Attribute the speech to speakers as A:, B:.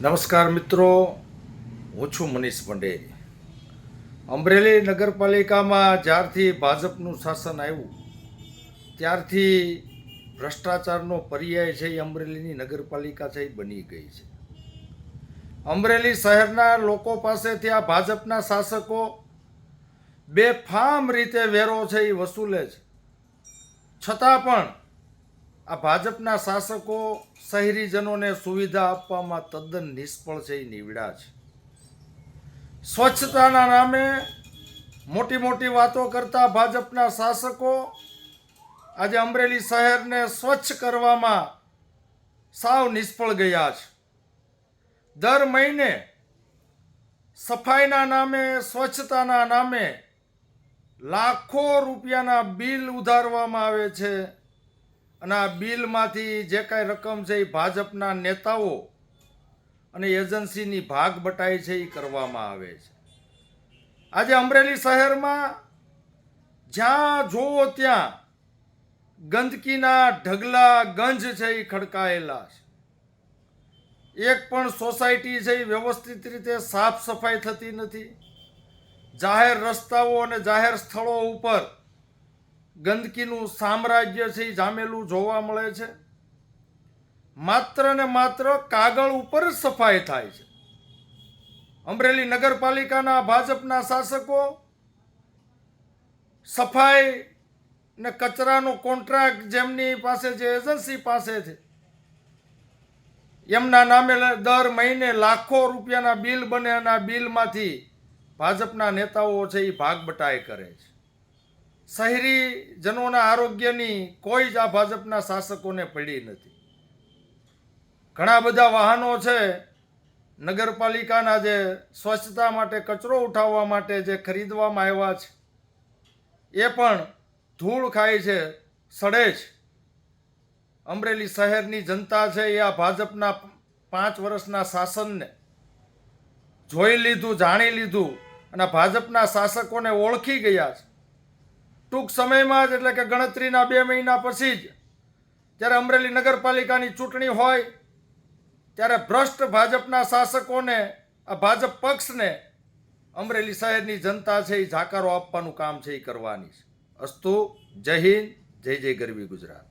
A: નમસ્કાર મિત્રો. હું છું મનીષ પંડે. અમરેલી નગરપાલિકામાં જ્યારથી ભાજપનું શાસન આવ્યું, ત્યારથી ભ્રષ્ટાચારનો પર્યાય છે એ અમરેલીની નગરપાલિકા છે એ બની ગઈ છે. અમરેલી શહેરના લોકો પાસેથી આ ભાજપના શાસકો બેફામ રીતે વેરો છે એ વસૂલે છે. છતાં પણ આ ભાજપના શાસકો શહેરીજનોને સુવિધા આપવામાં તદ્દન નિષ્ફળ છે, એ નીવડા છે. સ્વચ્છતાના નામે મોટી મોટી વાતો કરતા ભાજપના શાસકો આજે અમરેલી શહેરને સ્વચ્છ કરવામાં સાવ નિષ્ફળ ગયા છે. દર મહિને સફાઈના નામે, સ્વચ્છતાના નામે લાખો રૂપિયાના બિલ ઉધારવામાં આવે છે. અને આ બિલમાંથી જે કાંઈ રકમ છે એ ભાજપના નેતાઓ અને એજન્સીની ભાગ બટાઈ છે એ કરવામાં આવે છે. આજે અમરેલી શહેરમાં જ્યાં જોવો ત્યાં ગંદકીના ઢગલા ગંજ છે એ ખડકાયેલા છે. એક પણ સોસાયટી છે એ વ્યવસ્થિત રીતે સાફ સફાઈ થતી નથી. જાહેર રસ્તાઓ અને જાહેર સ્થળો ઉપર ગંદકીનું સામ્રાજ્ય છે એ જામેલું જોવા મળે છે. માત્ર ને માત્ર કાગળ ઉપર જ સફાઈ થાય છે. અમરેલી નગરપાલિકાના ભાજપના શાસકો સફાઈ ને કચરાનો કોન્ટ્રાક્ટ જેમની પાસે જે એજન્સી પાસે છે, એમના નામે દર મહિને લાખો રૂપિયાના બિલ બને અને આ બિલમાંથી ભાજપના નેતાઓ છે એ ભાગ બટાઈ કરે છે. શહેરી જનોના આરોગ્યની કોઈ જ આ ભાજપના શાસકોને પડી નથી. ઘણા બધા વાહનો છે, નગરપાલિકાના જે સ્વચ્છતા માટે કચરો ઉઠાવવા માટે જે ખરીદવામાં આવ્યા છે, એ પણ ધૂળ ખાય છે, સડે છે. અમરેલી શહેરની જનતા છે એ આ ભાજપના પાંચ વર્ષના શાસનને જોઈ લીધું, જાણી લીધું અને ભાજપના શાસકોને ઓળખી ગયા છે. ટૂંક સમયમાં જ એટલે કે ગણતરીના બે મહિના પછી જ જ્યારે અમરેલી નગરપાલિકાની ચૂંટણી હોય, ત્યારે ભ્રષ્ટ ભાજપના શાસકોને, આ ભાજપ પક્ષને અમરેલી શહેરની જનતા છે એ જાકારો આપવાનું કામ છે એ કરવાની છે. અસ્તુ, જય હિન્દ, જય જય ગરવી ગુજરાત.